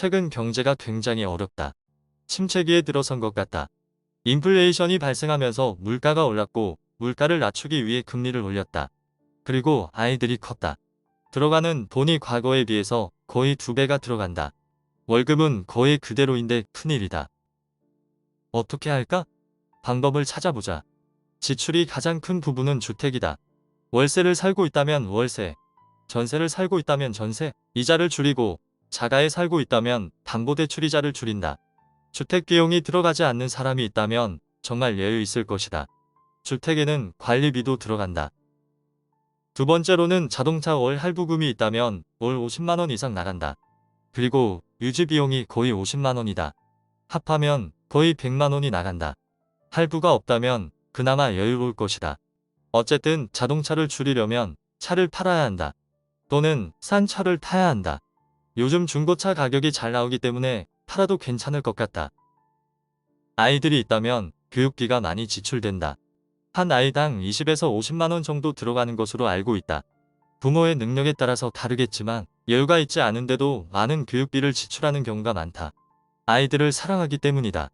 최근 경제가 굉장히 어렵다. 침체기에 들어선 것 같다. 인플레이션이 발생하면서 물가가 올랐고 물가를 낮추기 위해 금리를 올렸다. 그리고 아이들이 컸다. 들어가는 돈이 과거에 비해서 거의 두 배가 들어간다. 월급은 거의 그대로인데 큰일이다. 어떻게 할까? 방법을 찾아보자. 지출이 가장 큰 부분은 주택이다. 월세를 살고 있다면 월세, 전세를 살고 있다면 전세, 이자를 줄이고 자가에 살고 있다면 담보대출 이자를 줄인다. 주택 비용이 들어가지 않는 사람이 있다면 정말 여유 있을 것이다. 주택에는 관리비도 들어간다. 두 번째로는 자동차 월 할부금이 있다면 월 50만원 이상 나간다. 그리고 유지 비용이 거의 50만원이다. 합하면 거의 100만원이 나간다. 할부가 없다면 그나마 여유로울 것이다. 어쨌든 자동차를 줄이려면 차를 팔아야 한다. 또는 싼 차를 타야 한다. 요즘 중고차 가격이 잘 나오기 때문에 팔아도 괜찮을 것 같다. 아이들이 있다면 교육비가 많이 지출된다. 한 아이당 20에서 50만원 정도 들어가는 것으로 알고 있다. 부모의 능력에 따라서 다르겠지만 여유가 있지 않은데도 많은 교육비를 지출하는 경우가 많다. 아이들을 사랑하기 때문이다.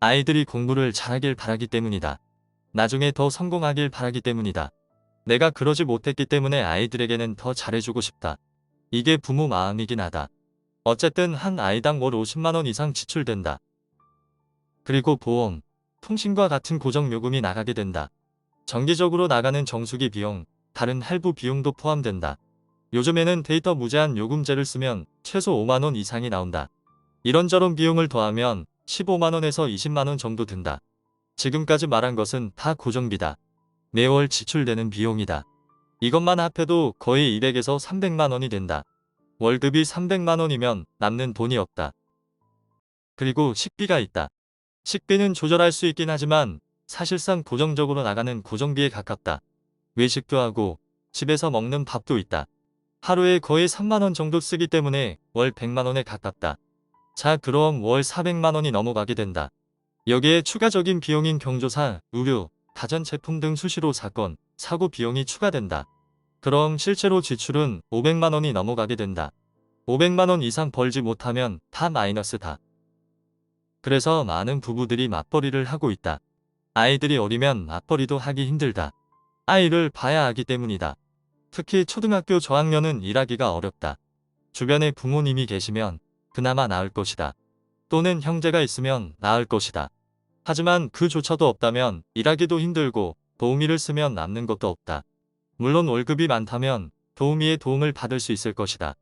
아이들이 공부를 잘하길 바라기 때문이다. 나중에 더 성공하길 바라기 때문이다. 내가 그러지 못했기 때문에 아이들에게는 더 잘해주고 싶다. 이게 부모 마음이긴 하다. 어쨌든 한 아이당 월 50만원 이상 지출된다. 그리고 보험, 통신과 같은 고정 요금이 나가게 된다. 정기적으로 나가는 정수기 비용, 다른 할부 비용도 포함된다. 요즘에는 데이터 무제한 요금제를 쓰면 최소 5만원 이상이 나온다. 이런저런 비용을 더하면 15만원에서 20만원 정도 든다. 지금까지 말한 것은 다 고정비다. 매월 지출되는 비용이다. 이것만 합해도 거의 200에서 300만원이 된다. 월급이 300만원이면 남는 돈이 없다. 그리고 식비가 있다. 식비는 조절할 수 있긴 하지만 사실상 고정적으로 나가는 고정비에 가깝다. 외식도 하고 집에서 먹는 밥도 있다. 하루에 거의 3만원 정도 쓰기 때문에 월 100만원에 가깝다. 자 그럼 월 400만원이 넘어가게 된다. 여기에 추가적인 비용인 경조사, 의료, 가전제품 등 수시로 사건, 사고 비용이 추가된다. 그럼 실제로 지출은 500만원이 넘어가게 된다. 500만원 이상 벌지 못하면 다 마이너스다. 그래서 많은 부부들이 맞벌이를 하고 있다. 아이들이 어리면 맞벌이도 하기 힘들다. 아이를 봐야 하기 때문이다. 특히 초등학교 저학년은 일하기가 어렵다. 주변에 부모님이 계시면 그나마 나을 것이다. 또는 형제가 있으면 나을 것이다. 하지만 그조차도 없다면 일하기도 힘들고 도우미를 쓰면 남는 것도 없다. 물론 월급이 많다면 도우미의 도움을 받을 수 있을 것이다.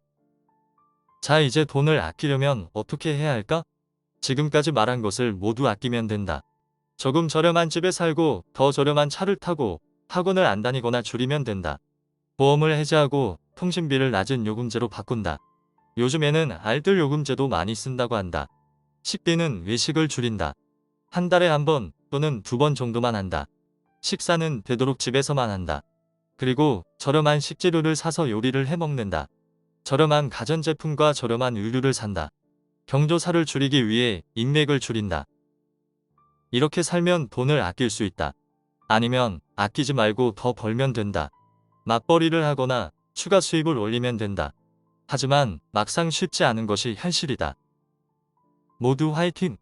자 이제 돈을 아끼려면 어떻게 해야 할까? 지금까지 말한 것을 모두 아끼면 된다. 조금 저렴한 집에 살고 더 저렴한 차를 타고 학원을 안 다니거나 줄이면 된다. 보험을 해지하고 통신비를 낮은 요금제로 바꾼다. 요즘에는 알뜰 요금제도 많이 쓴다고 한다. 식비는 외식을 줄인다. 한 달에 한 번 또는 두 번 정도만 한다. 식사는 되도록 집에서만 한다. 그리고 저렴한 식재료를 사서 요리를 해 먹는다. 저렴한 가전제품과 저렴한 의류를 산다. 경조사를 줄이기 위해 인맥을 줄인다. 이렇게 살면 돈을 아낄 수 있다. 아니면 아끼지 말고 더 벌면 된다. 맞벌이를 하거나 추가 수입을 올리면 된다. 하지만 막상 쉽지 않은 것이 현실이다. 모두 화이팅!